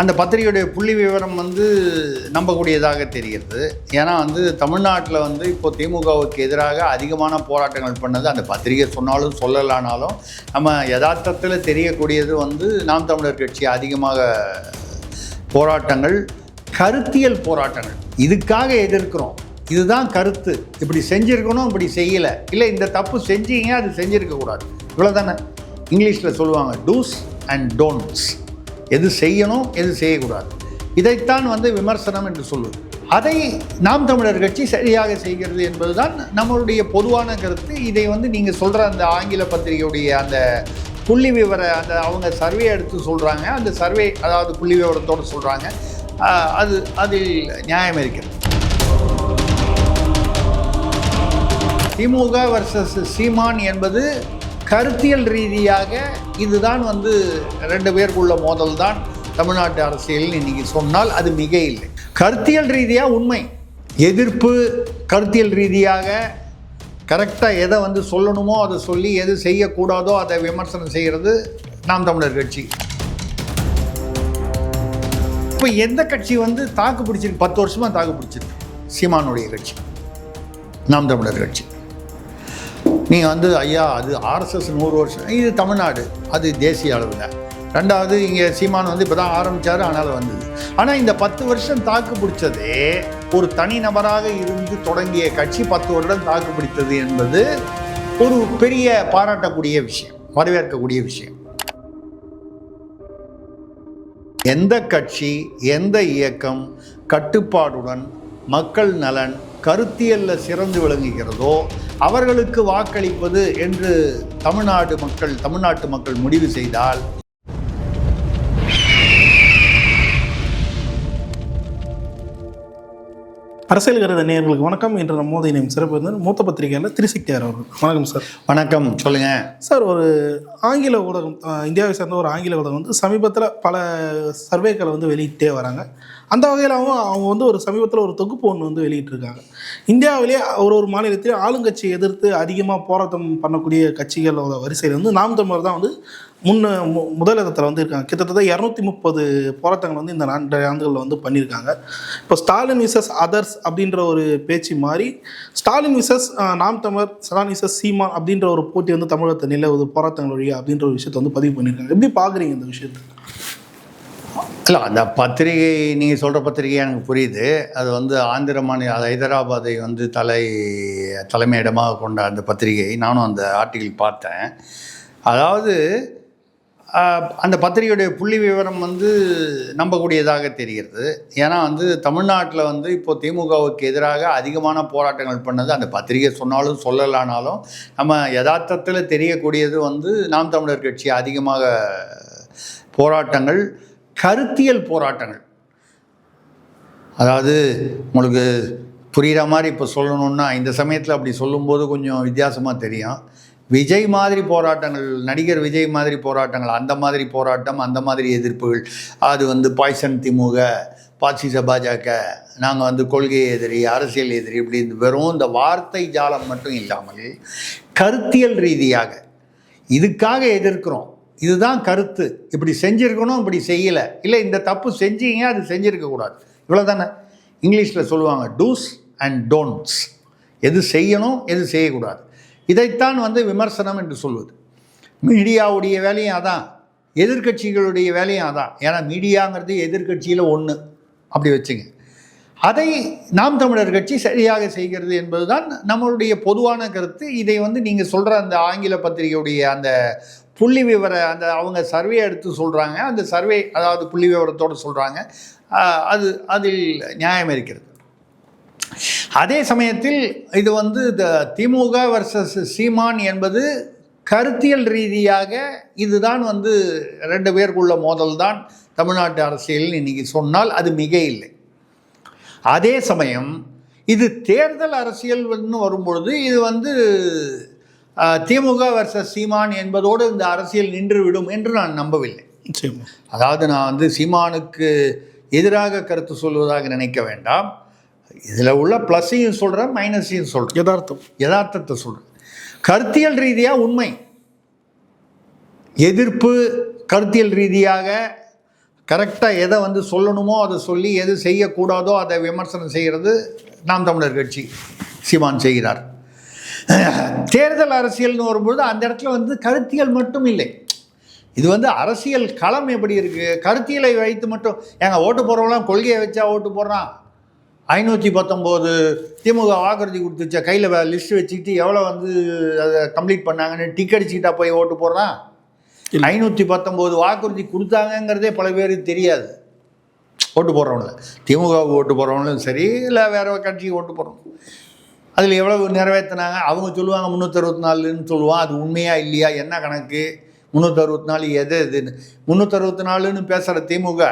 அந்த பத்திரிகையுடைய புள்ளி விவரம் வந்து நம்பக்கூடியதாக தெரிகிறது. ஏன்னா வந்து தமிழ்நாட்டில் வந்து இப்போ திமுகவுக்கு எதிராக அதிகமான போராட்டங்கள் பண்ணது அந்த பத்திரிகை சொன்னாலும் சொல்லலானாலும் நம்ம யதார்த்தத்தில் தெரியக்கூடியது வந்து நாம் தமிழர் கட்சி அதிகமாக போராட்டங்கள் கருத்தியல் போராட்டங்கள். இதுக்காக எதிர்க்கிறோம். இதுதான் கருத்து. இப்படி செஞ்சுருக்கணும் இப்படி செய்யலை. இல்லை இந்த தப்பு செஞ்சீங்க அது செஞ்சுருக்கக்கூடாது இவ்வளோ இவ்வளோதானே இங்கிலீஷில் சொல்லுவாங்க டூஸ் அண்ட் டோன்ட்ஸ் எது செய்யணும் எது செய்யக்கூடாது. இதைத்தான் வந்து விமர்சனம் என்று சொல்வது. அதை நாம் தமிழர் கட்சி சரியாக செய்கிறது என்பதுதான் நம்மளுடைய பொதுவான கருத்து. இதை வந்து நீங்கள் சொல்கிற அந்த ஆங்கில பத்திரிகையுடைய அந்த புள்ளி விவர அந்த அவங்க சர்வே எடுத்து சொல்கிறாங்க அந்த சர்வே அதாவது புள்ளி விவரத்தோடு சொல்கிறாங்க அது அதில் நியாயம் இருக்கிறது. திமுக வர்சஸ் சீமான் என்பது கருத்தியல் ரீதியாக இதுதான் வந்து ரெண்டு பேருக்குள்ள மோதல் தான் தமிழ்நாட்டு அரசியல் இன்னைக்கு சொன்னால் அது மிக இல்லை கருத்தியல் ரீதியாக உண்மை. எதிர்ப்பு கருத்தியல் ரீதியாக கரெக்டாக எதை வந்து சொல்லணுமோ அதை சொல்லி எது செய்யக்கூடாதோ அதை விமர்சனம் செய்கிறது நாம் தமிழர் கட்சி. இப்போ எந்த கட்சி வந்து தாக்கு பிடிச்சிருக்கு? பத்து வருஷமாக தாக்கு பிடிச்சிருக்கு. சீமானுடைய கட்சி. நாம் தமிழர் கட்சி. நீங்கள் வந்து ஐயா அது ஆர்எஸ்எஸ் நூறு வருஷம். இது தமிழ்நாடு. அது தேசிய அளவில். ரெண்டாவது இங்கே சீமான் வந்து இப்போ தான் ஆரம்பித்தார் ஆனால் வந்தது. ஆனால் இந்த பத்து வருஷம் தாக்கு பிடிச்சதே ஒரு தனிநபராக இருந்து தொடங்கிய கட்சி பத்து வருடம் தாக்கு பிடித்தது என்பது ஒரு பெரிய பாராட்டக்கூடிய விஷயம் வரவேற்கக்கூடிய விஷயம். எந்த கட்சி எந்த இயக்கம் கட்டுப்பாடுடன் மக்கள் நலன் கருத்தியல்ல சிறந்து விளங்குகிறதோ அவர்களுக்கு வாக்களிப்பது என்று தமிழ்நாடு மக்கள் தமிழ்நாட்டு மக்கள் முடிவு செய்தால் அரசியல் கருத நேயர்களுக்கு வணக்கம். இன்று நம்ம மோதி நேம் சிறப்பு வந்து மூத்த பத்திரிகையாளர் திருசக்தியார் அவர்கள். வணக்கம் சார். வணக்கம். சொல்லுங்க. சார் ஒரு ஆங்கில ஊடகம் இந்தியாவை சேர்ந்த ஒரு ஆங்கில ஊடகம் வந்து சமீபத்தில் பல சர்வேக்களை வந்து வெளியிட்டே வராங்க. அந்த வகையில் அவங்க அவங்க வந்து ஒரு சமீபத்தில் ஒரு தொகுப்பு ஒன்று வந்து வெளியிட்டிருக்காங்க. இந்தியாவிலேயே ஒரு ஒரு மாநிலத்திலே ஆளுங்கட்சியை எதிர்த்து அதிகமாக போராட்டம் பண்ணக்கூடிய கட்சிகளோட வரிசையில் வந்து நாம் தமிழர் தான் வந்து முன்ன மு முதலிடத்தில் வந்து இருக்காங்க. கிட்டத்தட்ட இரநூத்தி முப்பது போராட்டங்கள் வந்து இந்த நான்கு ஆண்டுகளில் வந்து பண்ணியிருக்காங்க. இப்போ ஸ்டாலின் விசஸ் அதர்ஸ் அப்படின்ற ஒரு பேச்சு மாறி ஸ்டாலின் விசஸ் நாம் தமிழர் ஸ்டாலின் விசஸ் சீமான் அப்படின்ற ஒரு போட்டி வந்து தமிழகத்தை நிலவுது போராட்டங்கள் வழியா அப்படின்ற ஒரு விஷயத்தை வந்து பதிவு பண்ணியிருக்காங்க. எப்படி பார்க்குறீங்க இந்த விஷயத்தை? இல்லை அந்த பத்திரிகை நீங்கள் சொல்கிற பத்திரிகை எனக்கு புரியுது. அது வந்து ஆந்திர மாநில அது ஹைதராபாத்தை வந்து தலை தலைமையிடமாக கொண்ட அந்த பத்திரிகை. நானும் அந்த ஆர்டிகிள் பார்த்தேன். அதாவது அந்த பத்திரிகையுடைய புள்ளி விவரம் வந்து நம்பக்கூடியதாக தெரிகிறது. ஏன்னா வந்து தமிழ்நாட்டில் வந்து இப்போ திமுகவுக்கு எதிராக அதிகமான போராட்டங்கள் பண்ணது அந்த பத்திரிகை சொன்னாலும் சொல்லலானாலும் நம்ம யதார்த்தத்தில் தெரியக்கூடியது வந்து நாம் தமிழர் கட்சி அதிகமாக போராட்டங்கள் கருத்தியல் போராட்டங்கள். அதாவது உங்களுக்கு புரிகிற மாதிரி இப்போ சொல்லணுன்னா இந்த சமயத்தில் அப்படி சொல்லும்போது கொஞ்சம் வித்தியாசமாக தெரியும். விஜய் மாதிரி போராட்டங்கள் நடிகர் விஜய் மாதிரி போராட்டங்கள் அந்த மாதிரி போராட்டம் அந்த மாதிரி எதிர்ப்புகள். அது வந்து பாய்சன் திமுக பாசிச பாஜக நாங்கள் வந்து கொள்கை எதிரி அரசியல் எதிரி இப்படி இந்த வெறும் இந்த வார்த்தை ஜாலம் மட்டும் இல்லாமல் கருத்தியல் ரீதியாக இதுக்காக எதிர்க்கிறோம். இதுதான் கருத்து. இப்படி செஞ்சுருக்கணும் இப்படி செய்யலை. இல்லை இந்த தப்பு செஞ்சீங்க அது செஞ்சுருக்கக்கூடாது இவ்வளோ தானே இங்கிலீஷில் சொல்லுவாங்க டூஸ் அண்ட் டோன்ட்ஸ் எது செய்யணும் எது செய்யக்கூடாது. இதைத்தான் வந்து விமர்சனம் என்று சொல்வது. மீடியாவுடைய வேலையும் அதான். எதிர்க்கட்சிகளுடைய வேலையும் அதான். ஏன்னா மீடியாங்கிறது எதிர்க்கட்சியில் ஒன்று அப்படி வச்சுங்க. அதை நாம் தமிழர் கட்சி சரியாக செய்கிறது என்பதுதான் நம்மளுடைய பொதுவான கருத்து. இதை வந்து நீங்கள் சொல்கிற அந்த ஆங்கில பத்திரிகையுடைய அந்த புள்ளி விவர அந்த அவங்க சர்வே எடுத்து சொல்கிறாங்க அந்த சர்வே அதாவது புள்ளி விவரத்தோடு சொல்கிறாங்க அது அதில் நியாயம் இருக்கிறது. அதே சமயத்தில் இது வந்து இந்த திமுக வர்சஸ் சீமான் என்பது கருத்தியல் ரீதியாக இதுதான் வந்து ரெண்டு பேருக்குள்ள மோதல் தான் தமிழ்நாட்டு அரசியல் இன்னைக்கு சொன்னால் அது மிக இல்லை அதே சமயம் இது தேர்தல் அரசியல்னு வரும்பொழுது இது வந்து திமுக வர்சஸ் சீமான் என்பதோடு இந்த அரசியல் நின்றுவிடும் என்று நான் நம்பவில்லை. அதாவது நான் வந்து சீமானுக்கு எதிராக கருத்து சொல்வதாக நினைக்க வேண்டாம். இதில் உள்ள ப்ளஸ்ஸையும் சொல்கிறேன் மைனஸையும் சொல்கிறேன் யதார்த்தம். யதார்த்தத்தை சொல்கிறேன் கருத்தியல் ரீதியாக உண்மை. எதிர்ப்பு கருத்தியல் ரீதியாக கரெக்டாக எதை வந்து சொல்லணுமோ அதை சொல்லி எது செய்யக்கூடாதோ அதை விமர்சனம் செய்கிறது நாம் தமிழர் கட்சி சீமான் செய்கிறார். தேர்தல் அரசியல்னு வரும்பொழுது அந்த இடத்துல வந்து கருத்தியல் மட்டும் இல்லை. இது வந்து அரசியல் களம் எப்படி இருக்குது கருத்தியலை வைத்து மட்டும் ஏங்க ஓட்டு போடுறவங்களாம் கொள்கையை வச்சா ஓட்டு போடுறான். ஐநூற்றி பத்தொம்போது திமுக வாக்குறுதி கொடுத்துச்ச கையில் லிஸ்ட் வச்சுக்கிட்டு எவ்வளோ வந்து அதை கம்ப்ளீட் பண்ணாங்கன்னு டிக் அடிச்சுக்கிட்டா போய் ஓட்டு போடுறான். ஐநூற்றி பத்தொம்போது வாக்குறுதி கொடுத்தாங்கங்கிறதே பல பேருக்கு தெரியாது. ஓட்டு போடுறவங்கள. திமுகவுக்கு ஓட்டு போடுறவங்களும் சரி இல்லை வேற கட்சிக்கு ஓட்டு போடுறோம் அதில் எவ்வளவு நிறைவேற்றினாங்க? அவங்க சொல்லுவாங்க முந்நூற்றறுபத்தி நாலுன்னு சொல்லுவான். அது உண்மையா இல்லையா? என்ன கணக்கு? முந்நூற்றறுபத்தி நாலு எது எதுன்னு? முந்நூற்றறுபத்தி நாலுன்னு பேசுகிற திமுக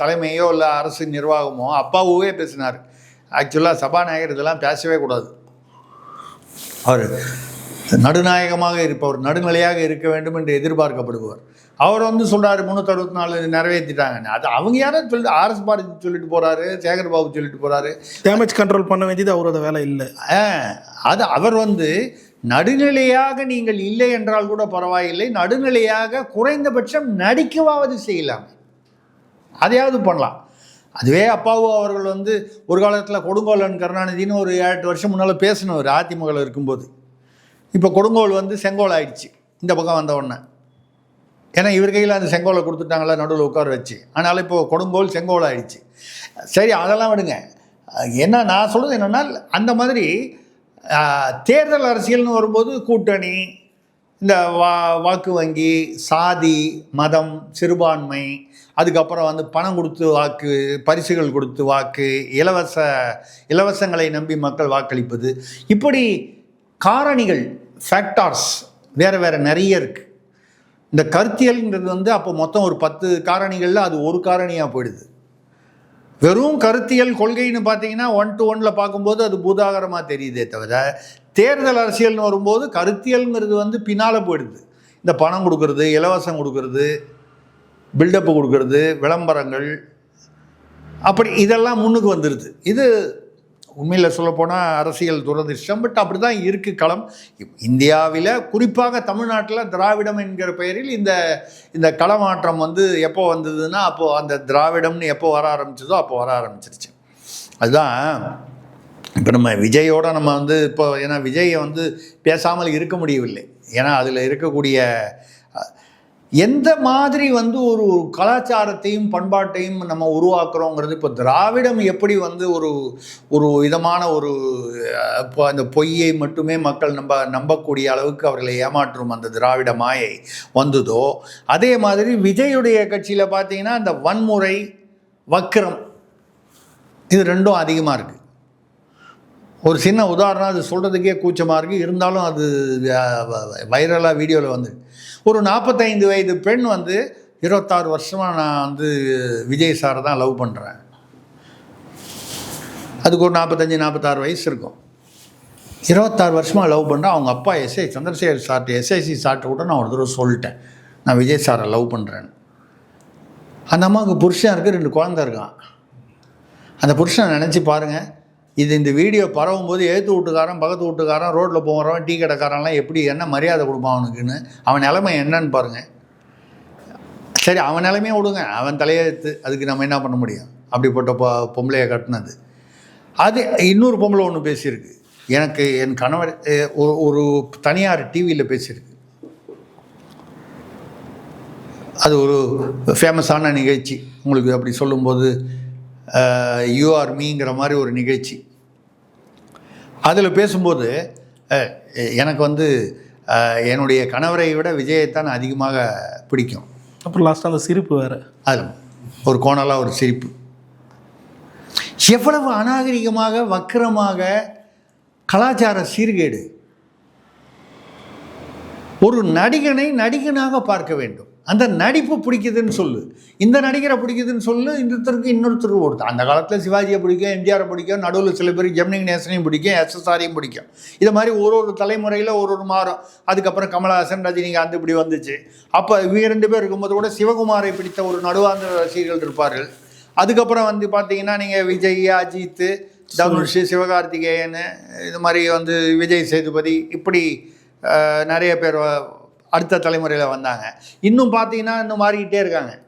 தலைமையோ இல்லை அரசு நிர்வாகமோ அப்பாவே பேசினார். ஆக்சுவலாக சபாநாயகர் இதெல்லாம் பேசவே கூடாது. அவர் நடுநாயகமாக இருப்பவர் நடுநிலையாக இருக்க வேண்டும் என்று எதிர்பார்க்கப்படுபவர். அவர் வந்து சொல்றாரு முந்நூற்றி அறுபத்தி நாலு நிறைவேற்றிட்டாங்கன்னு அது அவங்க யாரும் சொல்லிட்டு ஆர்எஸ் பாரதி சொல்லிட்டு போறாரு சேகர் பாபு சொல்லிட்டு போறாரு. டேமேஜ் கண்ட்ரோல் பண்ண வேண்டியது அவரோட வேலை இல்லை. ஆ, அது அவர் வந்து நடுநிலையாக நீங்கள் இல்லை என்றால் கூட பரவாயில்லை நடுநிலையாக குறைந்தபட்சம் நடிக்கவாவது செய்யலாம். அதையாவது பண்ணலாம். அதுவே அப்பாவு அவர்கள் வந்து ஒரு காலத்தில் கொடுங்கோலன் கருணாநிதினு ஒரு ஏழு எட்டு வருஷம் முன்னால் பேசினவர் அதிமுகவில் இருக்கும்போது. இப்போ கொடுங்கோல் வந்து செங்கோல் ஆயிடுச்சு. இந்த பக்கம் வந்த உடனே. ஏன்னா இவர் கையில் அந்த செங்கோலை கொடுத்துட்டாங்களா நடுவில் உட்கார வச்சு. ஆனால் இப்போ கொடுங்கோல் செங்கோல் ஆயிடுச்சு. சரி அதெல்லாம் விடுங்க. என்ன நான் சொல்கிறது என்னென்னா அந்த மாதிரி தேர்தல் அரசியல்னு வரும்போது கூட்டணி இந்த வா வாக்கு வங்கி சாதி மதம் சிறுபான்மை அதுக்கப்புறம் வந்து பணம் கொடுத்து வாக்கு பரிசுகள் கொடுத்து வாக்கு இலவச இலவசங்களை நம்பி மக்கள் வாக்களிப்பது. இப்படி காரணிகள் ஃபேக்டார்ஸ் வேறு வேறு நிறைய இருக்குது இந்த கருத்தியல்ங்கிறது வந்து அப்போ மொத்தம் ஒரு பத்து காரணிகளில் அது ஒரு காரணியாக போயிடுது. வெறும் கருத்தியல் கொள்கைன்னு பார்த்தீங்கன்னா ஒன் டு ஒன்ல பார்க்கும்போது அது பூதாகரமாக தெரியுதே தவிர தேர்தல் அரசியல்னு வரும்போது கருத்தியல்ங்கிறது வந்து பின்னால் போயிடுது. இந்த பணம் கொடுக்கறது இலவசம் கொடுக்கறது பில்டப்பு கொடுக்கறது விளம்பரங்கள் அப்படி இதெல்லாம் முன்னுக்கு வந்துடுது இது உண்மையில் சொல்லப்போனால் அரசியல் துரதிர்ஷ்டம் பட் அப்படி தான் இருக்குது களம். இந்தியாவில் குறிப்பாக தமிழ்நாட்டில் திராவிடம் என்கிற பெயரில் இந்த இந்த களமாற்றம் வந்து எப்போ வந்ததுன்னா அப்போது அந்த திராவிடம்னு எப்போ வர ஆரம்பிச்சதோ அப்போ வர ஆரம்பிச்சிருச்சு. அதுதான் இப்போ நம்ம விஜயோட நம்ம வந்து இப்போ ஏன்னா விஜயை வந்து பேசாமல் இருக்க முடியவில்லை. ஏன்னா அதில் இருக்கக்கூடிய எந்த மாதிரி வந்து ஒரு கலாச்சாரத்தையும் பண்பாட்டையும் நம்ம உருவாக்குறோங்கிறது இப்போ திராவிடம் எப்படி வந்து ஒரு ஒரு விதமான ஒரு இப்போ அந்த பொய்யை மட்டுமே மக்கள் நம்ப நம்பக்கூடிய அளவுக்கு அவர்களை ஏமாற்றும் அந்த திராவிட மாயை வந்ததோ அதே மாதிரி விஜயுடைய கட்சியில் பார்த்தீங்கன்னா அந்த வன்முறை வக்கரம் இது ரெண்டும் அதிகமாக இருக்குது ஒரு சின்ன உதாரணம் அது சொல்கிறதுக்கே கூச்சமாக இருக்குது இருந்தாலும் அது வைரலாக வீடியோவில் வந்து ஒரு நாற்பத்தைந்து வயது பெண் வந்து இருபத்தாறு வருஷமாக நான் வந்து விஜய் சாரை தான் லவ் பண்ணுறேன் அதுக்கு ஒரு நாற்பத்தஞ்சு நாற்பத்தாறு வயசு இருக்கும். இருபத்தாறு வருஷமாக லவ் பண்ணுறேன் அவங்க அப்பா எஸ்ஐ சந்திரசேகர் சார்ட்டு எஸ்ஐசி சார்ட்டு கூட நான் ஒரு தடவை சொல்லிட்டேன். நான் விஜய் சாரை லவ் பண்ணுறேன்னு அந்த அம்மாவுக்கு புருஷன் இருக்குது ரெண்டு குழந்தை இருக்கான். அந்த புருஷனை நினச்சி பாருங்கள் இது இந்த வீடியோ பரவும் போது ஏற்று வீட்டுக்காரன் பக்கத்து வீட்டுக்காரன் ரோட்டில் போகிறவன் டீ கடைக்காரன்லாம் எப்படி என்ன மரியாதை கொடுப்பான் அவனுக்குன்னு? அவன் நிலைமை என்னன்னு பாருங்கள் சரி அவன் நிலைமையை விடுங்க. அவன் தலையெழுத்து அதுக்கு நம்ம என்ன பண்ண முடியும்? அப்படிப்பட்ட பொ பொம்பளையை கட்டினது. அது இன்னொரு பொம்பளை ஒன்று பேசியிருக்கு. எனக்கு என் கணவர் ஒரு ஒரு தனியார் டிவியில் பேசியிருக்கு. அது ஒரு ஃபேமஸான நிகழ்ச்சி. உங்களுக்கு அப்படி சொல்லும்போது யூஆர் மீங்கிற மாதிரி ஒரு நிகழ்ச்சி. அதில் பேசும்போது எனக்கு வந்து என்னுடைய கணவரை விட விஜயைத்தான் அதிகமாக பிடிக்கும். அப்புறம் லாஸ்ட்டாக அந்த சிரிப்பு வேறு. அதில் ஒரு கோணலாக ஒரு சிரிப்பு. எவ்வளவு அநாகரிகமாக வக்கிரமாக கலாச்சார சீர்கேடு. ஒரு நடிகனை நடிகனாக பார்க்க வேண்டும். அந்த நடிப்பு பிடிக்குதுன்னு சொல்லு. இந்த நடிகரை பிடிக்குதுன்னு சொல்லு இன்னொருத்தருக்கு இன்னொருத்தருக்கு ஒருத்தர். அந்த காலத்தில் சிவாஜியை பிடிக்கும் எம்ஜிஆரை பிடிக்கும் நடுவில் சில பேருக்கு ஜெமினி கணேசனையும் பிடிக்கும் எஸ்எஸ்ஆரையும் பிடிக்கும். இது மாதிரி ஒரு ஒரு தலைமுறையில் ஒரு ஒரு மாறும். அதுக்கப்புறம் கமலஹாசன் ரஜினிகாந்த் இப்படி வந்துச்சு. அப்போ இவங்க ரெண்டு பேர் இருக்கும்போது கூட சிவகுமாரை பிடித்த ஒரு நடுவாந்திர ரசிகர்கள் இருப்பார்கள். அதுக்கப்புறம் வந்து பார்த்தீங்கன்னா நீங்கள் விஜய் அஜித் தனுஷ் சிவகார்த்திகேயன் இது மாதிரி வந்து விஜய் சேதுபதி இப்படி நிறைய பேர் அடுத்த தலைமுறையில் வந்தாங்க. இன்னும் பார்த்தீங்கன்னா இன்னும் மாறிக்கிட்டே இருக்காங்க.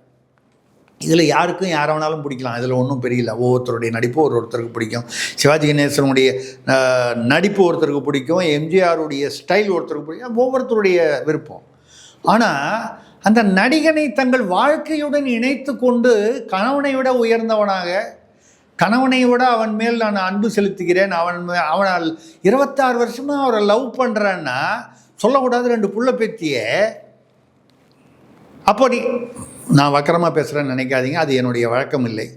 இதில் யாருக்கும் யாரை வேணாலும் பிடிக்கலாம். இதில் ஒன்றும் பெரியல ஒவ்வொருத்தருடைய நடிப்பு ஒரு ஒருத்தருக்கு பிடிக்கும். சிவாஜி கணேசனுடைய நடிப்பு ஒருத்தருக்கு பிடிக்கும். எம்ஜிஆருடைய ஸ்டைல் ஒருத்தருக்கு பிடிக்கும். ஒவ்வொருத்தருடைய விருப்பம். ஆனால் அந்த நடிகனை தங்கள் வாழ்க்கையுடன் இணைத்து கொண்டு கணவனை விட உயர்ந்தவனாக கணவனை விட அவன் மேல் நான் அன்பு செலுத்துகிறேன். அவன் மே- அவனால் இருபத்தாறு வருஷமாக அவரை லவ் பண்ணுறேன்னா சொல்லக்கூடாது ரெண்டு புள்ள பேத்திய. அப்போ நீ நான் வக்கரமாக பேசுகிறேன்னு நினைக்காதீங்க அது என்னுடைய வழக்கம் இல்லை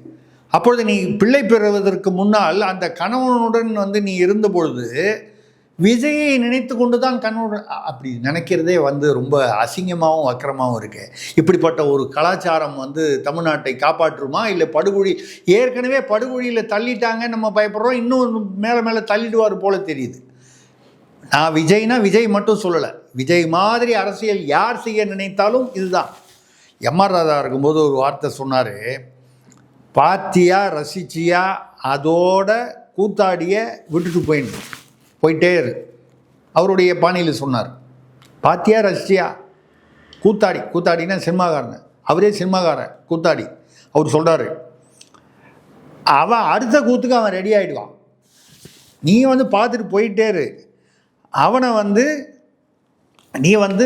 அப்பொழுது நீ பிள்ளை பெறுவதற்கு முன்னால் அந்த கணவனுடன் வந்து நீ இருந்த பொழுது விஜயை நினைத்து கொண்டு தான் கண்ணோட அப்படி நினைக்கிறதே வந்து ரொம்ப அசிங்கமாகவும் வக்கரமாகவும் இருக்கு. இப்படிப்பட்ட ஒரு கலாச்சாரம் வந்து தமிழ்நாட்டை காப்பாற்றுமா? இல்லை படுகொழி ஏற்கனவே படுகொழியில் தள்ளிட்டாங்க நம்ம பயப்படுறோம் இன்னும் மேலே மேலே தள்ளிடுவார் போல தெரியுது. நான் விஜய்னா விஜய் மட்டும் சொல்லலை. விஜய் மாதிரி அரசியல் யார் செய்ய நினைத்தாலும் இதுதான். எம்ஆர் ராதா இருக்கும்போது ஒரு வார்த்தை சொன்னார். பாத்தியா ரசிச்சியா அதோட கூத்தாடிய விட்டுட்டு போயிடணும் போயிட்டே இரு. அவருடைய பாணியில் சொன்னார். பாத்தியா ரசிச்சியா? கூத்தாடி. கூத்தாடினா சினிமாக்காரன். அவரே சினிமாக்காரன் கூத்தாடி. அவர் சொல்கிறாரு அவன் அடுத்த கூத்துக்கு அவன் ரெடி ஆகிடுவான் நீ வந்து பார்த்துட்டு போயிட்டே இரு. அவனை வந்து நீ வந்து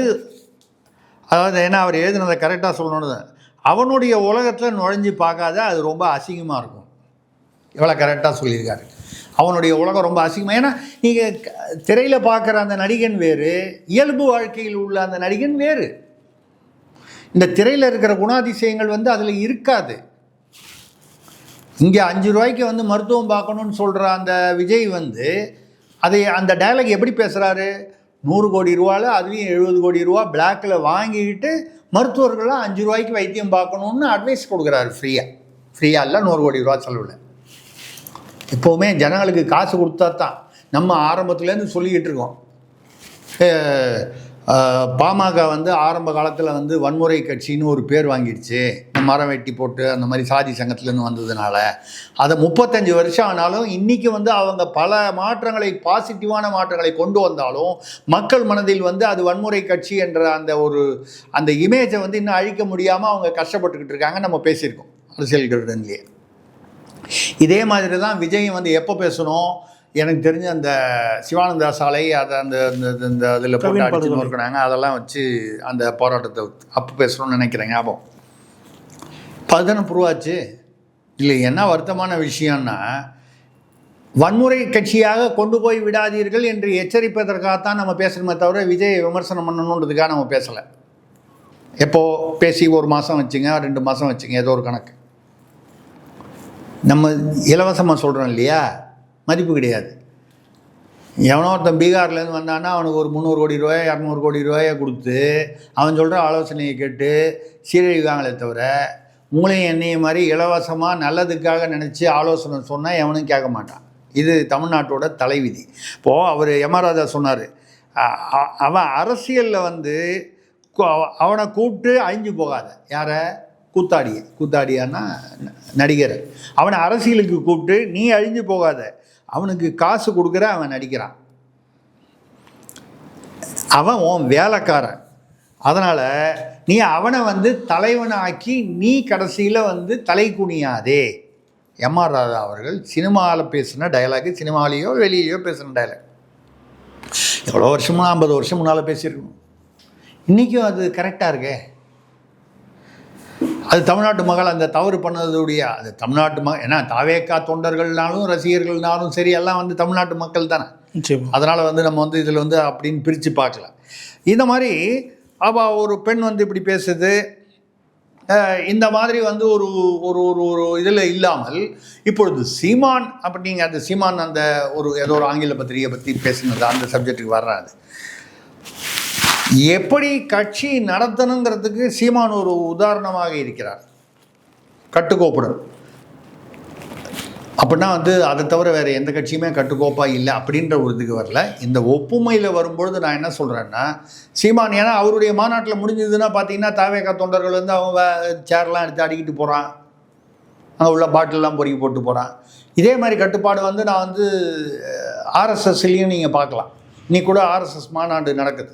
அதாவது ஏன்னா அவர் எழுதுனதை கரெக்டாக சொல்லணும்னு அவனுடைய உலகத்தில் நுழைஞ்சு பார்க்காத அது ரொம்ப அசிங்கமாக இருக்கும். இவ்வளோ கரெக்டாக சொல்லியிருக்காரு. அவனுடைய உலகம் ரொம்ப அசிங்கமாக ஏன்னா நீங்கள் திரையில் பார்க்குற அந்த நடிகன் வேறு இயல்பு வாழ்க்கையில் உள்ள அந்த நடிகன் வேறு. இந்த திரையில் இருக்கிற குணாதிசயங்கள் வந்து அதில் இருக்காது. இங்கே அஞ்சு ரூபாய்க்கு வந்து மருத்துவம் பார்க்கணுன்னு சொல்கிற அந்த விஜய் வந்து அதை அந்த டைலாக் எப்படி பேசுகிறாரு நூறு கோடி ரூபாவில் அதுலேயும் எழுபது கோடி ரூபா பிளாக்கில் வாங்கிக்கிட்டு மருத்துவர்கள்லாம் அஞ்சு ரூபாய்க்கு வைத்தியம் பார்க்கணுன்னு அட்வைஸ் கொடுக்குறாரு ஃப்ரீயாக ஃப்ரீயாக இல்லை நூறு கோடி ரூபா செலவில். எப்போவுமே ஜனங்களுக்கு காசு கொடுத்தா தான் நம்ம ஆரம்பத்துலேருந்து சொல்லிக்கிட்டு இருக்கோம். பாமக வந்து ஆரம்ப காலத்தில் வந்து வன்முறை கட்சின்னு ஒரு பேர் வாங்கிடுச்சு. மரம் வெட்டி போட்டு அந்த மாதிரி சாதி சங்கத்துலேருந்து வந்ததுனால. அதை முப்பத்தஞ்சு வருஷம் ஆனாலும் இன்றைக்கி வந்து அவங்க பல மாற்றங்களை பாசிட்டிவான மாற்றங்களை கொண்டு வந்தாலும் மக்கள் மனதில் வந்து அது வன்முறை கட்சி என்ற அந்த ஒரு அந்த இமேஜை வந்து இன்னும் அழிக்க முடியாமல் அவங்க கஷ்டப்பட்டுக்கிட்டு இருக்காங்க. நம்ம பேசியிருக்கோம். அரசியல்களுடன்லேயே இதே மாதிரி தான் விஜய் வந்து எப்போ பேசணும்? எனக்கு தெரிஞ்ச அந்த சிவானந்தா சாலை அதை அந்த அந்த அதில் போட்டு அடிச்சு. நொறுக்கினாங்க. அதெல்லாம் வச்சு அந்த போராட்டத்தை அப்போ பேசணும்னு நினைக்கிறேன். ஞாபகம். பதன புருவாச்சு. இல்லை என்ன வருத்தமான விஷயம்னா வன்முறை கட்சியாக கொண்டு போய் விடாதீர்கள் என்று எச்சரிப்பதற்காகத்தான் நம்ம பேசணுமே தவிர விஜய் விமர்சனம் பண்ணணுன்றதுக்காக நம்ம பேசலை. எப்போது பேசி ஒரு மாதம் வச்சுங்க ரெண்டு மாதம் வச்சுங்க ஏதோ ஒரு கணக்கு. நம்ம இலவசமாக சொல்கிறோம் இல்லையா? மதிப்பு கிடையாது. எவனோ ஒருத்தன் பீகார்லேருந்து வந்தான்னா அவனுக்கு ஒரு முந்நூறு கோடி ரூபாய் இரநூறு கோடி ரூபாயை கொடுத்து அவன் சொல்கிற ஆலோசனையை கேட்டு சீரழிவாங்களே தவிர உங்களையும் எண்ணெயை மாதிரி இலவசமாக நல்லதுக்காக நினச்சி ஆலோசனை சொன்னால் எவனும் கேட்க மாட்டான். இது தமிழ்நாட்டோட தலைவிதி. இப்போது அவர் யமராஜா சொன்னார். அவன் அரசியலில் வந்து அவனை கூப்பிட்டு அழிஞ்சு போகாத. யாரை? கூத்தாடிய. கூத்தாடியான்னா ந- நடிகர். அவனை அரசியலுக்கு கூப்பிட்டு நீ அழிஞ்சு போகாத. அவனுக்கு காசு கொடுக்குற அவன் நடிக்கிறான். அவன் உன் வேலைக்காரன். அதனால் நீ அவனை வந்து தலைவனாக்கி நீ கடைசியில் வந்து தலை குனியாதே. எம்ஆர் ராதா அவர்கள் சினிமாவில் பேசின டயலாகு சினிமாலேயோ வெளியிலையோ பேசின டயலாக் எவ்வளோ வருஷமா ஐம்பது வருஷம் முன்னால் பேசியிருக்கணும். இன்றைக்கும் அது கரெக்டாக இருக்கே. அது தமிழ்நாட்டு மகள் அந்த தவறு பண்ணதுடைய அது தமிழ்நாட்டு ம ஏன்னா தாவேக்கா தொண்டர்கள்னாலும் ரசிகர்கள்னாலும் சரி எல்லாம் வந்து தமிழ்நாட்டு மக்கள் தானே. அதனால் வந்து நம்ம வந்து இதில் வந்து அப்படின்னு பிரித்து பார்க்கல. இந்த மாதிரி அப்போ ஒரு பெண் வந்து இப்படி பேசுது. இந்த மாதிரி வந்து ஒரு ஒரு ஒரு ஒரு இதில் இல்லாமல் இப்பொழுது சீமான் அப்படிங்க அந்த சீமான் அந்த ஒரு ஏதோ ஒரு ஆங்கில பத்திரிகை பற்றி பேசினது? அந்த சப்ஜெக்ட்டுக்கு வர்றாது எப்படி கட்சி நடத்தணுங்கிறதுக்கு சீமான் ஒரு உதாரணமாக இருக்கிறார். கட்டுக்கோப்புடன். அப்படின்னா வந்து அதை தவிர வேறு எந்த கட்சியுமே கட்டுக்கோப்பாக இல்லை அப்படின்ற ஒரு இதுக்கு வரல. இந்த ஒப்புமையில் வரும்பொழுது நான் என்ன சொல்கிறேன்னா சீமான் ஏன்னா அவருடைய மாநாட்டில் முடிஞ்சதுன்னா பார்த்தீங்கன்னா தாவேகா தொண்டர்கள் வந்து அவங்க சேர்லாம் எடுத்து அடிக்கிட்டு போகிறான் அங்கே உள்ள பாட்டிலெலாம் பொறுக்கி போட்டு போகிறான் இதே மாதிரி கட்டுப்பாடு வந்து நான் வந்து ஆர்எஸ்எஸ்லேயும் நீங்கள் பார்க்கலாம். இன்னைக்கு கூட ஆர்எஸ்எஸ் மாநாடு நடக்குது.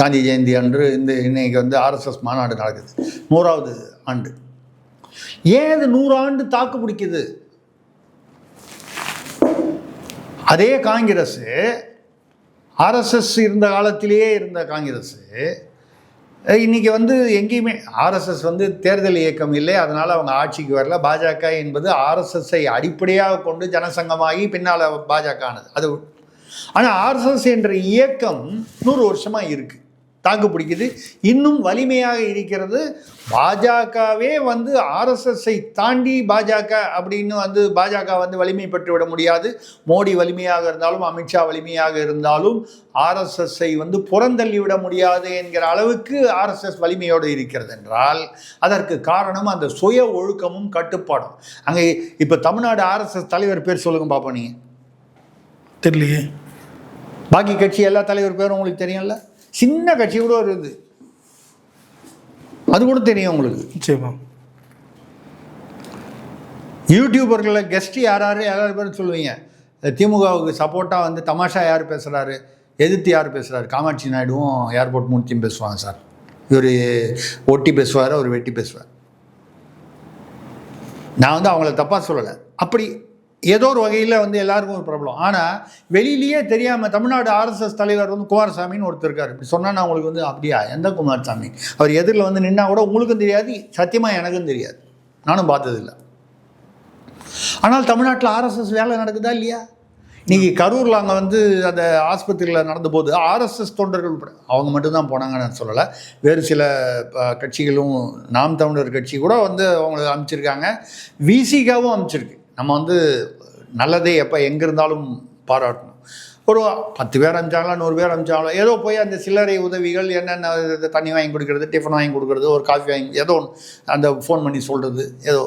காந்தி ஜெயந்தி அன்று இந்த இன்னைக்கு வந்து ஆர்எஸ்எஸ் மாநாடு நடக்குது. நூறாவது ஆண்டு. ஏன் இது நூறாண்டு தாக்கு பிடிக்குது? அதே காங்கிரஸ் ஆர்எஸ்எஸ் இருந்த காலத்திலேயே இருந்த காங்கிரஸ் இன்றைக்கி வந்து எங்கேயுமே ஆர்எஸ்எஸ் வந்து தேர்தல் இயக்கம் இல்லை அதனால் அவங்க ஆட்சிக்கு வரல. பாஜக என்பது ஆர்எஸ்எஸ்ஸை அடிப்படையாக கொண்டு ஜனசங்கமாகி பின்னால் பாஜக ஆனது அது ஆனால் ஆர்எஸ்எஸ் என்ற இயக்கம் நூறு வருஷமாக இருக்குது தாக்கு பிடிக்குது. இன்னும் வலிமையாக இருக்கிறது. பாஜகவே வந்து ஆர்எஸ்எஸ்ஸை தாண்டி பாஜக அப்படின்னு வந்து பாஜக வந்து வலிமை பெற்று விட முடியாது. மோடி வலிமையாக இருந்தாலும் அமித்ஷா வலிமையாக இருந்தாலும் ஆர்எஸ்எஸ்ஸை வந்து புறந்தள்ளி விட முடியாது என்கிற அளவுக்கு ஆர்எஸ்எஸ் வலிமையோடு இருக்கிறது என்றால் அதற்கு காரணம் அந்த சுய ஒழுக்கமும் கட்டுப்பாடும். அங்கே இப்போ தமிழ்நாடு ஆர்எஸ்எஸ் தலைவர் பேர் சொல்லுங்க பார்ப்போம் நீங்கள் தெரியலையே. பாக்கி கட்சி எல்லா தலைவர் பேரும் உங்களுக்கு தெரியும்ல? சின்ன கட்சி கூட இருக்குது அது கூட தெரியும் உங்களுக்கு. நிச்சயமா. யூடியூபர்களில் கெஸ்ட் யார் யார் யார் பேர் சொல்லுவீங்க திமுகவுக்கு சப்போர்ட்டாக வந்து தமாஷா யார் பேசுகிறாரு எதிர்த்து யார் பேசுகிறாரு காமாட்சி நாயுடுவும் ஏர்போர்ட் மூர்த்தியும் பேசுவாங்க சார். இவர் ஒட்டி பேசுவார் அவர் வெட்டி பேசுவார். நான் வந்து அவங்கள தப்பாக சொல்லலை. அப்படி ஏதோ ஒரு வகையில் வந்து எல்லாருக்கும் ஒரு ப்ராப்ளம் ஆனால் வெளியிலேயே தெரியாமல் தமிழ்நாடு ஆர்எஸ்எஸ் தலைவர் வந்து குமாரசாமின்னு ஒருத்தர் இருக்கார். இப்படி சொன்னால் நான் உங்களுக்கு வந்து அப்படியா? எந்த குமாரசாமி? அவர் எதிரில் வந்து நின்னா கூட உங்களுக்கும் தெரியாது சத்தியமாக எனக்கும் தெரியாது. நானும் பார்த்ததில்லை. ஆனால் தமிழ்நாட்டில் ஆர்எஸ்எஸ் வேலை நடக்குதா இல்லையா? இன்றைக்கி கரூரில் அங்கே வந்து அந்த ஆஸ்பத்திரியில் நடந்த போது ஆர்எஸ்எஸ் தொண்டர்கள் உட்பட அவங்க மட்டும்தான் போனாங்கன்னு நான் சொல்லலை. வேறு சில கட்சிகளும் நாம் தமிழர் கட்சி கூட வந்து அவங்களை அமைச்சிருக்காங்க. விசிகாவும் அமைச்சிருக்கு. நம்ம வந்து நல்லதே எப்போ எங்கே இருந்தாலும் பாராட்டணும். ஒரு பத்து பேர் அமைச்சாங்களோ நூறு பேர் அமிச்சாங்களோ ஏதோ போய் அந்த சில்லறை உதவிகள் என்னென்ன தண்ணி வாங்கி கொடுக்கறது டிஃபன் வாங்கி கொடுக்கறது ஒரு காஃபி வாங்கி ஏதோ ஒன்று அந்த ஃபோன் பண்ணி சொல்கிறது ஏதோ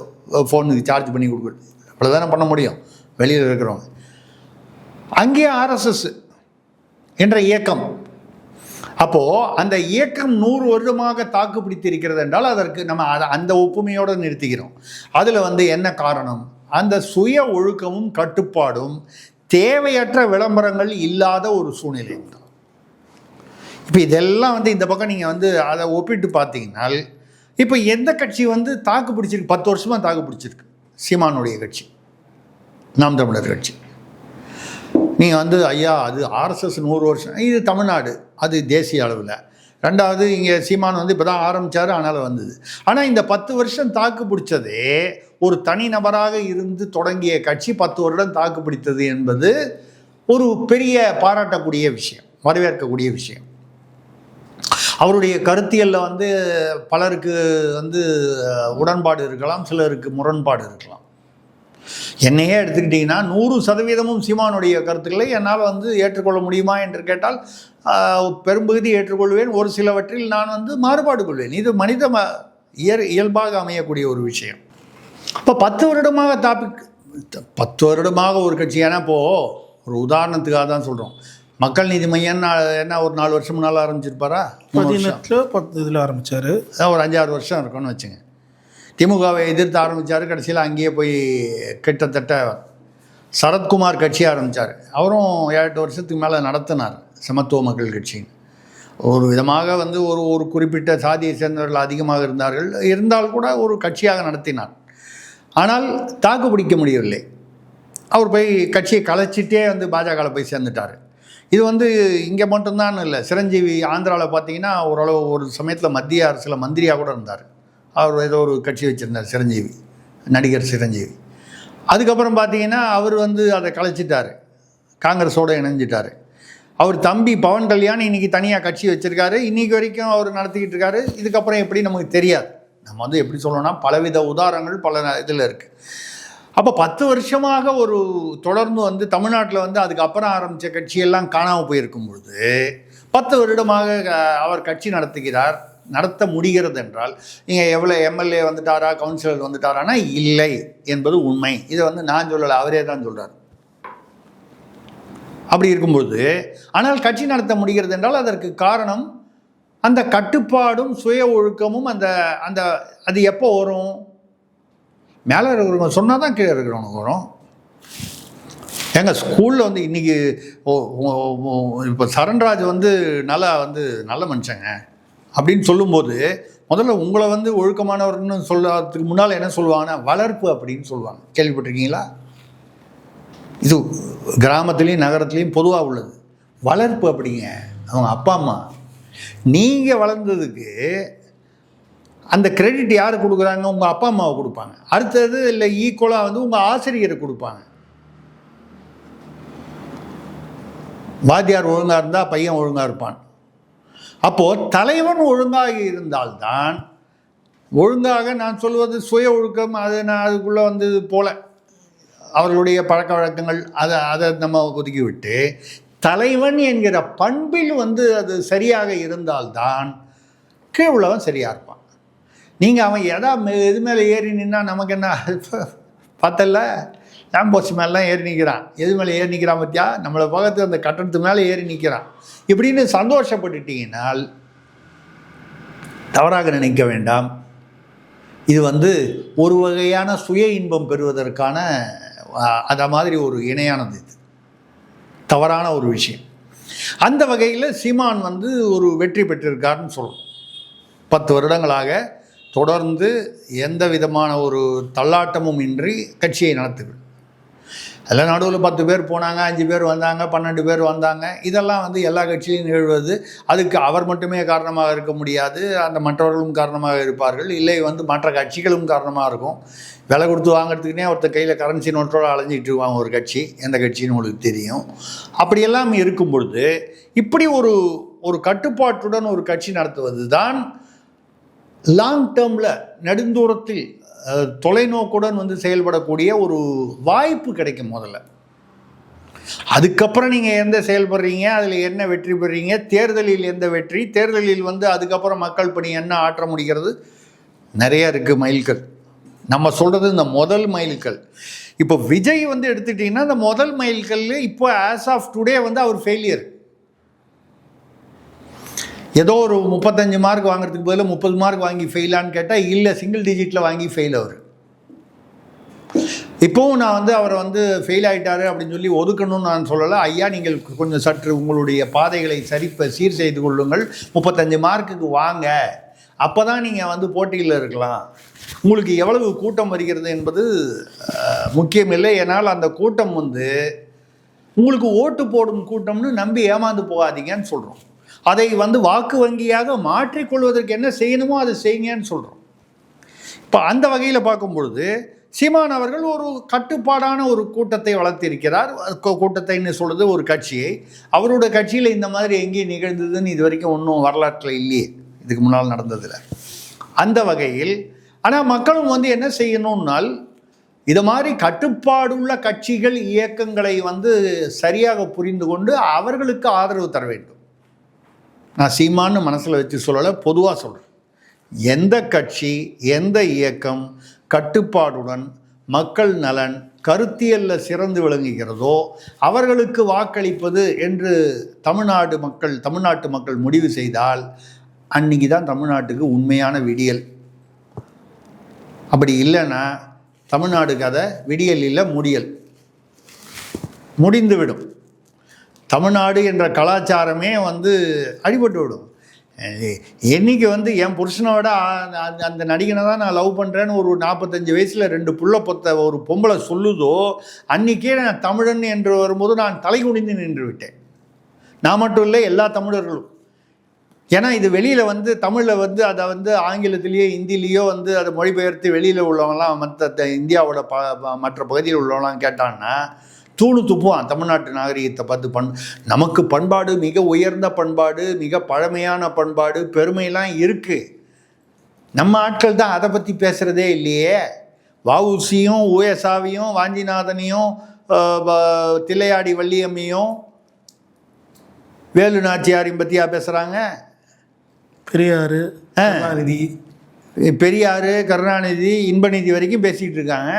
ஃபோனுக்கு சார்ஜ் பண்ணி கொடுக்குறது. அவ்வளோதானே பண்ண முடியும். வெளியில் இருக்கிறவங்க. அங்கேயே ஆர்எஸ்எஸ் என்ற இயக்கம். அப்போது அந்த இயக்கம் நூறு வருடமாக தாக்கு பிடித்திருக்கிறது என்றால் அதற்கு நம்ம அதை அந்த ஒப்புமையோடு நிறுத்திக்கிறோம். அதில் வந்து என்ன காரணம்? அந்த சுய ஒழுக்கமும் கட்டுப்பாடும் தேவையற்ற விளம்பரங்கள் இல்லாத ஒரு சூழ்நிலை தான். இப்போ இதெல்லாம் வந்து இந்த பக்கம் நீங்கள் வந்து அதை ஒப்பிட்டு பார்த்தீங்கன்னா இப்போ எந்த கட்சி வந்து தாக்கு பிடிச்சிருக்கு? பத்து வருஷமாக தாக்கு பிடிச்சிருக்கு. சீமானுடைய கட்சி. நாம் தமிழர் கட்சி. நீங்கள் வந்து ஐயா அது ஆர்எஸ்எஸ் நூறு வருஷம் இது தமிழ்நாடு அது தேசிய அளவில். ரெண்டாவது இங்கே சீமான் வந்து இப்போ தான் ஆரம்பித்தார் அதனால் வந்தது. ஆனால் இந்த பத்து வருஷம் தாக்கு பிடிச்சதே ஒரு தனிநபராக இருந்து தொடங்கிய கட்சி பத்து வருடம் தாக்கு பிடித்தது என்பது ஒரு பெரிய பாராட்டக்கூடிய விஷயம் வரவேற்கக்கூடிய விஷயம். அவருடைய கருத்தியலில் வந்து பலருக்கு வந்து உடன்பாடு இருக்கலாம் சிலருக்கு முரண்பாடு இருக்கலாம். என்னையே எடுத்துக்கிட்டிங்கன்னா நூறு சதவீதமும் சீமானுடைய கருத்துக்களை என்னால் வந்து ஏற்றுக்கொள்ள முடியுமா என்று கேட்டால் பெரும்பகுதி ஏற்றுக்கொள்வேன். ஒரு சிலவற்றில் நான் வந்து மாறுபாடு கொள்வேன். இது மனித ம இயற் இயல்பாக அமையக்கூடிய ஒரு விஷயம். இப்போ பத்து வருடமாக டாபிக் பத்து வருடமாக ஒரு கட்சி. ஏன்னா இப்போது ஒரு உதாரணத்துக்காக தான் சொல்கிறோம் மக்கள் நீதி மையம் என்ன ஒரு நாலு வருஷம் முன்னால் ஆரம்பிச்சிருப்பாரா? பதினெட்டில் பத்து இதில் ஆரம்பிச்சாரு. அதான் ஒரு அஞ்சாறு வருஷம் இருக்கும்னு வச்சுங்க. திமுகவை எதிர்த்து ஆரம்பித்தார் கடைசியில் அங்கேயே போய் கிட்டத்தட்ட சரத்குமார் கட்சி ஆரம்பித்தார் அவரும் ஏழு வருஷத்துக்கு மேலே நடத்தினார். சமத்துவ மக்கள் கட்சின்னு ஒரு விதமாக வந்து ஒரு ஒரு குறிப்பிட்ட சாதியை சேர்ந்தவர்கள் அதிகமாக இருந்தார்கள். இருந்தால் கூட ஒரு கட்சியாக நடத்தினார். ஆனால் தாக்கு பிடிக்க முடியவில்லை. அவர் போய் கட்சியை கலைச்சிட்டே வந்து பாஜகவில் போய் சேர்ந்துட்டார். இது வந்து இங்கே மட்டும்தான் இல்லை சிரஞ்சீவி ஆந்திராவில் பார்த்தீங்கன்னா ஓரளவு ஒரு சமயத்தில் மத்திய அரசில் மந்திரியாக கூட இருந்தார். அவர் ஏதோ ஒரு கட்சி வச்சுருந்தார் சிரஞ்சீவி நடிகர் சிரஞ்சீவி. அதுக்கப்புறம் பார்த்தீங்கன்னா அவர் வந்து அதை கலைச்சிட்டார். காங்கிரஸோடு இணைஞ்சிட்டார். அவர் தம்பி பவன் கல்யாண் இன்னைக்கு தனியாக கட்சி வச்சுருக்காரு. இன்றைக்கி வரைக்கும் அவர் நடத்திக்கிட்டு இருக்காரு. இதுக்கப்புறம் எப்படி நமக்கு தெரியாது. நம்ம வந்து எப்படி சொல்லணும்னா பலவித உதாரணங்கள் பல இதில் இருக்குது அப்போ பத்து வருஷமாக ஒரு தொடர்ந்து வந்து தமிழ்நாட்டில் வந்து அதுக்கப்புறம் ஆரம்பித்த கட்சியெல்லாம் காணாமல் போயிருக்கும் பொழுது பத்து வருடமாக அவர் கட்சி நடத்துகிறார். நடத்த முடிகிறது என்றால் நீங்கள் எவ்வளோ எம்எல்ஏ வந்துட்டாரா கவுன்சிலர் வந்துட்டாரானா? இல்லை என்பது உண்மை. இதை வந்து நான் சொல்லலை அவரே தான் சொல்கிறார் அப்படி இருக்கும்பொழுது ஆனால் கட்சி நடத்த முடிகிறது என்றால் அதற்கு காரணம் அந்த கட்டுப்பாடும் சுய ஒழுக்கமும் அந்த அந்த அது எப்போ வரும்? மேலே இருக்கிறவங்க சொன்னால் தான் கீழே இருக்கிறவனுக்கு வரும். ஏங்க ஸ்கூலில் வந்து இன்னைக்கு இப்போ சரண்ராஜ் வந்து நல்லா வந்து நல்ல மனுஷங்க. அப்படின்னு சொல்லும்போது முதல்ல உங்களை வந்து ஒழுக்கமானவர்னு சொல்றதுக்கு முன்னால் என்ன சொல்லுவாங்கன்னா வளர்ப்பு அப்படின்னு சொல்லுவாங்க. கேள்விப்பட்டிருக்கீங்களா? இது கிராமத்துலேயும் நகரத்துலேயும் பொதுவாக உள்ளது. வளர்ப்பு அப்படிங்க. அவங்க அப்பா அம்மா. நீங்கள் வளர்ந்ததுக்கு அந்த கிரெடிட் யார் கொடுக்குறாங்க? உங்கள் அப்பா அம்மாவை கொடுப்பாங்க. அடுத்தது இல்லை ஈக்குவலாக வந்து உங்கள் ஆசிரியரை கொடுப்பாங்க. வாத்தியார் ஒழுங்காக இருந்தால் பையன் ஒழுங்காக இருப்பான். அப்போது தலைவன் ஒழுங்காக இருந்தால்தான் ஒழுங்காக நான் சொல்வது சுய ஒழுக்கம் அது நான் அதுக்குள்ளே வந்து போல. அவர்களுடைய பழக்க வழக்கங்கள் அதை அதை நம்ம ஒதுக்கிவிட்டு தலைவன் என்கிற பண்பில் வந்து அது சரியாக இருந்தால்தான் கீழே உள்ளவன் சரியாக இருப்பான். நீங்கள் அவன் எதா மே- எது மேலே ஏறி நின்னா நமக்கு என்ன பார்த்தல லேம்போஸ்ட் மேலாம் ஏறி நிற்கிறான். எது மேலே ஏறி நிற்கிறான் பார்த்தியா நம்மளை பக்கத்து அந்த கட்டணத்து மேலே ஏறி நிற்கிறான். இப்படின்னு சந்தோஷப்பட்டுட்டீங்கனால் தவறாக நினைக்க வேண்டாம். இது வந்து ஒரு வகையான சுய இன்பம் பெறுவதற்கான அந்த மாதிரி ஒரு இணையானது இது. தவறான ஒரு விஷயம். அந்த வகையில் சீமான் வந்து ஒரு வெற்றி பெற்றிருக்காருன்னு சொல்லணும் பத்து வருடங்களாக தொடர்ந்து எந்த விதமான ஒரு தள்ளாட்டமும் இன்றி கட்சியை நடத்துகள் அதில் நடுவில் பத்து பேர் போனாங்க அஞ்சு பேர் வந்தாங்க பன்னெண்டு பேர் வந்தாங்க. இதெல்லாம் வந்து எல்லா கட்சியிலும் நிகழ்வது. அதுக்கு அவர் மட்டுமே காரணமாக இருக்க முடியாது. அந்த மற்றவர்களும் காரணமாக இருப்பார்கள். இல்லை வந்து மற்ற கட்சிகளும் காரணமாக இருக்கும். விலை கொடுத்து வாங்குறதுக்குனே ஒருத்தர் கையில் கரன்சி நோட்டோடு அலைஞ்சிட்டு இருவாங்க ஒரு கட்சி. எந்த கட்சின்னு உங்களுக்கு தெரியும். அப்படியெல்லாம் இருக்கும் பொழுது இப்படி ஒரு ஒரு கட்டுப்பாட்டுடன் ஒரு கட்சி நடத்துவது தான் லாங் டேர்மில் நெடுந்தூரத்தில் தொலைநோக்குடன் வந்து செயல்படக்கூடிய ஒரு வாய்ப்பு கிடைக்கும் முதல்ல. அதுக்கப்புறம் நீங்கள் எந்த செயல்படுறீங்க அதில் என்ன வெற்றி பெறீங்க தேர்தலில் எந்த வெற்றி தேர்தலில் வந்து அதுக்கப்புறம் மக்கள் பணி என்ன ஆற்ற முடிகிறது? நிறைய இருக்குது மைல்கள் நம்ம சொல்கிறது இந்த முதல் மைல்கள் இப்போ விஜய் வந்து எடுத்துட்டிங்கன்னா இந்த முதல் மைல்கல் இப்போ ஆஸ் ஆஃப் டுடே வந்து அவர் ஃபெயிலியர் ஏதோ ஒரு முப்பத்தஞ்சு மார்க் வாங்குறதுக்கு பதிலாக முப்பது மார்க் வாங்கி ஃபெயிலான்னு கேட்டால் இல்லை சிங்கிள் டிஜிட்டில் வாங்கி ஃபெயில் அவர். இப்போவும் நான் வந்து அவரை வந்து ஃபெயில் ஆகிட்டார் அப்படின்னு சொல்லி ஒதுக்கணும்னு நான் சொல்லலை. ஐயா நீங்கள் கொஞ்சம் சற்று உங்களுடைய பாதைகளை சரிப்ப சீர் செய்து கொள்ளுங்கள். முப்பத்தஞ்சு மார்க்குக்கு வாங்க. அப்போ தான் நீங்கள் வந்து போட்டியில் இருக்கலாம். உங்களுக்கு எவ்வளவு கூட்டம் வருகிறது என்பது முக்கியமில்லை. ஏன்னால் அந்த கூட்டம் வந்து உங்களுக்கு ஓட்டு போடும் கூட்டம்னு நம்பி ஏமாந்து போகாதீங்கன்னு சொல்கிறோம் அதை வந்து வாக்கு வங்கியாக மாற்றிக்கொள்வதற்கு என்ன செய்யணுமோ அதை செய்யுங்கன்னு சொல்கிறோம் இப்போ அந்த வகையில் பார்க்கும் பொழுது சீமான் அவர்கள் ஒரு கட்டுப்பாடான ஒரு கூட்டத்தை வளர்த்திருக்கிறார். கூட்டத்தைன்னு சொல்கிறது ஒரு கட்சியை. அவரோட கட்சியில் இந்த மாதிரி எங்கேயும் நிகழ்ந்ததுன்னு இது வரைக்கும் ஒன்றும் வரலாற்றில் இல்லையே. இதுக்கு முன்னால் நடந்ததில். அந்த வகையில் ஆனால் மக்களும் வந்து என்ன செய்யணும்னால் இது மாதிரி கட்டுப்பாடுள்ள கட்சிகள் இயக்கங்களை வந்து சரியாக புரிந்து கொண்டு அவர்களுக்கு ஆதரவு தர வேண்டும். நான் சீமான்னு மனசில் வச்சு சொல்லலை பொதுவாக சொல்கிறேன் எந்த கட்சி எந்த இயக்கம் கட்டுப்பாடுடன் மக்கள் நலன் கருத்தியல்ல சிறந்து விளங்குகிறதோ அவர்களுக்கு வாக்களிப்பது என்று தமிழ்நாடு மக்கள் தமிழ்நாட்டு மக்கள் முடிவு செய்தால் அன்னைக்கு தான் தமிழ்நாட்டுக்கு உண்மையான விடியல். அப்படி இல்லைன்னா தமிழ்நாடு கதை விடியல் இல்லை முடியல். முடிந்துவிடும் தமிழ்நாடு என்ற கலாச்சாரமே வந்து அடிபட்டு விடும். என்னைக்கு வந்து என் புருஷனோட அந்த- அந்த நடிகனை தான் நான் லவ் பண்ணுறேன்னு ஒரு நாற்பத்தஞ்சு வயசில் ரெண்டு புள்ள பொத்த ஒரு பொம்பளை சொல்லுதோ அன்றைக்கே நான் தமிழன் என்று வரும்போது நான் தலை குனிந்து நின்று விட்டேன். நான் மட்டும் இல்லை எல்லா தமிழர்களும். ஏன்னா இது வெளியில் வந்து தமிழில் வந்து அதை வந்து ஆங்கிலத்திலேயோ ஹிந்திலேயோ வந்து அதை மொழிபெயர்த்து வெளியில் உள்ளவங்களாம் மற்ற த- இந்தியாவோட ப ப- மற்ற பகுதியில் உள்ளவங்களாம் கேட்டான்னா தூணு துப்புவான். தமிழ்நாட்டு நாகரிகத்தை பார்த்து பண் நமக்கு பண்பாடு மிக உயர்ந்த பண்பாடு மிக பழமையான பண்பாடு பெருமையெல்லாம் இருக்குது நம்ம ஆட்கள் தான் அதை பற்றி பேசுகிறதே இல்லையே. வஉசியும் ஊஎசாவியும் வாஞ்சிநாதனையும் தில்லையாடி வள்ளியம்மையும் வேலு நாச்சியாரையும் பற்றியா பேசுகிறாங்க பெரியார் கருணாநிதி. பெரியார் கருணாநிதி இன்பநிதி வரைக்கும் பேசிக்கிட்டு இருக்காங்க.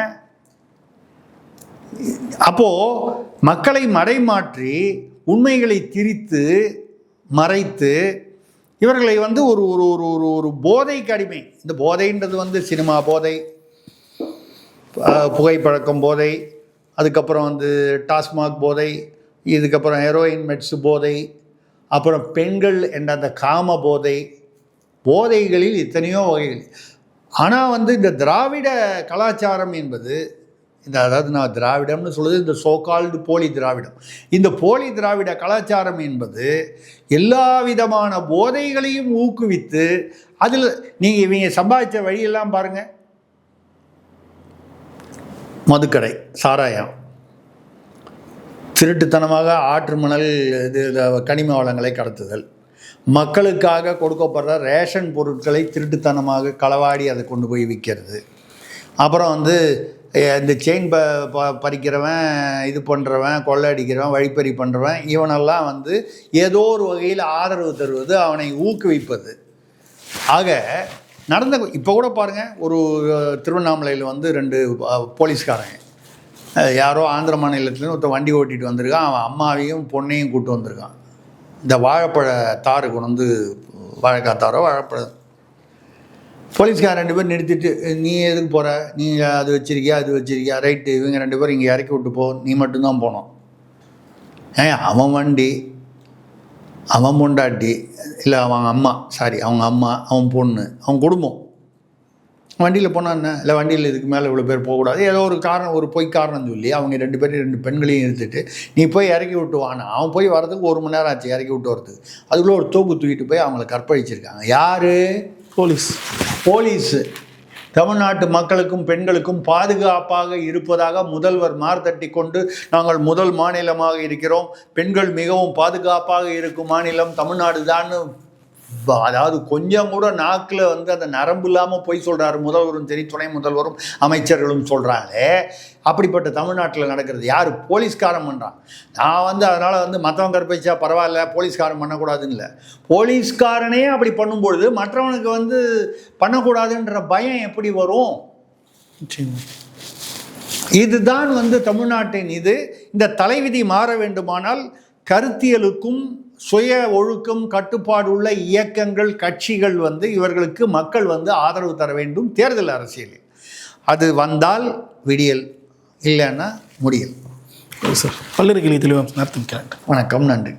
அப்போது மக்களை மடைமாற்றி உண்மைகளை திரித்து மறைத்து இவர்களை வந்து ஒரு ஒரு ஒரு ஒரு ஒரு போதைக்கு அடிமை. இந்த போதைன்றது வந்து சினிமா போதை புகைப்பழக்கம் போதை அதுக்கப்புறம் வந்து டாஸ்மாக் போதை இதுக்கப்புறம் ஹெரோயின் மெட்ஸ் போதை அப்புறம் பெண்கள் என்ற அந்த காம போதை போதைகளில் எத்தனையோ வகைகள். ஆனால் வந்து இந்த திராவிட கலாச்சாரம் என்பது இந்த அதாவது நான் திராவிடம்னு சொல்லுது இந்த சோகால்டு போலி திராவிடம். இந்த போலி திராவிட கலாச்சாரம் என்பது எல்லா விதமான போதைகளையும் ஊக்குவித்து அதில் நீங்கள் இவங்க சம்பாதிச்ச வழியெல்லாம் பாருங்கள் மதுக்கடை சாராயம். திருட்டுத்தனமாக ஆற்று மணல் இது கனிம வளங்களை கடத்துதல். மக்களுக்காக கொடுக்கப்படுற ரேஷன் பொருட்களை திருட்டுத்தனமாக களவாடி அதை கொண்டு போய் விற்கிறது அப்புறம் வந்து இந்த செயின் ப ப- பறிக்கிறவன் இது பண்ணுறவன் கொள்ளை அடிக்கிறவன் வழிப்பறி பண்ணுறவன் இவனெல்லாம் வந்து ஏதோ ஒரு வகையில் ஆதரவு தருவது அவனை ஊக்குவிப்பது. ஆக நடந்த இப்போ கூட பாருங்கள் ஒரு திருவண்ணாமலையில் வந்து ரெண்டு போலீஸ்காரங்க. யாரோ ஆந்திர மாநிலத்துலேருந்து ஒருத்தன் வண்டி ஓட்டிகிட்டு வந்திருக்கான் அவன் அம்மாவையும் பொண்ணையும் கூப்பிட்டு வந்திருக்கான். இந்த வாழைப்பழ தாறு கொண்டு வந்து வாழைக்காய் தாரோ வாழைப்பழம் போலீஸ்கார் ரெண்டு பேரும் நிறுத்திட்டு நீ எதுக்கு போகிற நீ அது வச்சிருக்கியா அது வச்சிருக்கியா? ரைட்டு இவங்க ரெண்டு பேரும் இங்கே இறக்கி விட்டு போ நீ மட்டும்தான் போனோம் ஏன் அவன் வண்டி அவன் பொண்டாட்டி இல்லை அவன் அம்மா சாரி அவங்க அம்மா அவன் பொண்ணு அவன் குடும்பம். வண்டியில் போனால் என்ன? இல்லை வண்டியில் இதுக்கு மேலே இவ்வளோ பேர் போகக்கூடாது. ஏதோ ஒரு காரணம் ஒரு பொய் காரணம் சொல்லி அவங்க ரெண்டு பேரும் ரெண்டு பெண்களையும் இருந்துட்டு நீ போய் இறக்கி விட்டு வானா அவன் போய் வரதுக்கு ஒரு மணி நேரம் ஆச்சு இறக்கி விட்டு வரதுக்கு அதுக்குள்ளே ஒரு தூக்கு தூக்கிட்டு போய் அவங்கள கற்பழிச்சிருக்காங்க. யார்? போலீஸ். போலீஸு. தமிழ்நாட்டு மக்களுக்கும் பெண்களுக்கும் பாதுகாப்பாக இருப்பதாக முதல்வர் மார்த்தட்டி கொண்டு நாங்கள் முதல் மாநிலமாக இருக்கிறோம். பெண்கள் மிகவும் பாதுகாப்பாக இருக்கும் மாநிலம் தமிழ்நாடு தான் அதாவது கொஞ்சம் கூட நாக்கில் வந்து அந்த நரம்பு இல்லாமல் போய் சொல்கிறாரு முதல்வரும் சரி துணை முதல்வரும் அமைச்சர்களும் சொல்கிறாங்களே அப்படிப்பட்ட தமிழ்நாட்டில் நடக்கிறது. யார்? போலீஸ்காரன் பண்ணுறான் நான் வந்து அதனால் வந்து மற்றவங்க கற்பிச்சா பரவாயில்ல போலீஸ்காரன் பண்ணக்கூடாதுன்னு இல்லை. போலீஸ்காரனே அப்படி பண்ணும்பொழுது மற்றவனுக்கு வந்து பண்ணக்கூடாதுன்ற பயம் எப்படி வரும்? இதுதான் வந்து தமிழ்நாட்டின் இது. இந்த தலைவிதி மாற வேண்டுமானால் கருத்தியலுக்கும் சுய ஒழுக்கம் கட்டுப்பாடு உள்ள இயக்கங்கள் கட்சிகள் வந்து இவர்களுக்கு மக்கள் வந்து ஆதரவு தர வேண்டும் தேர்தல் அரசியலில். அது வந்தால் விடியல் இல்லைன்னா முடியல். சார் பல்லிருக்கிளி தெளிவாக நடத்தி வணக்கம் நன்றி.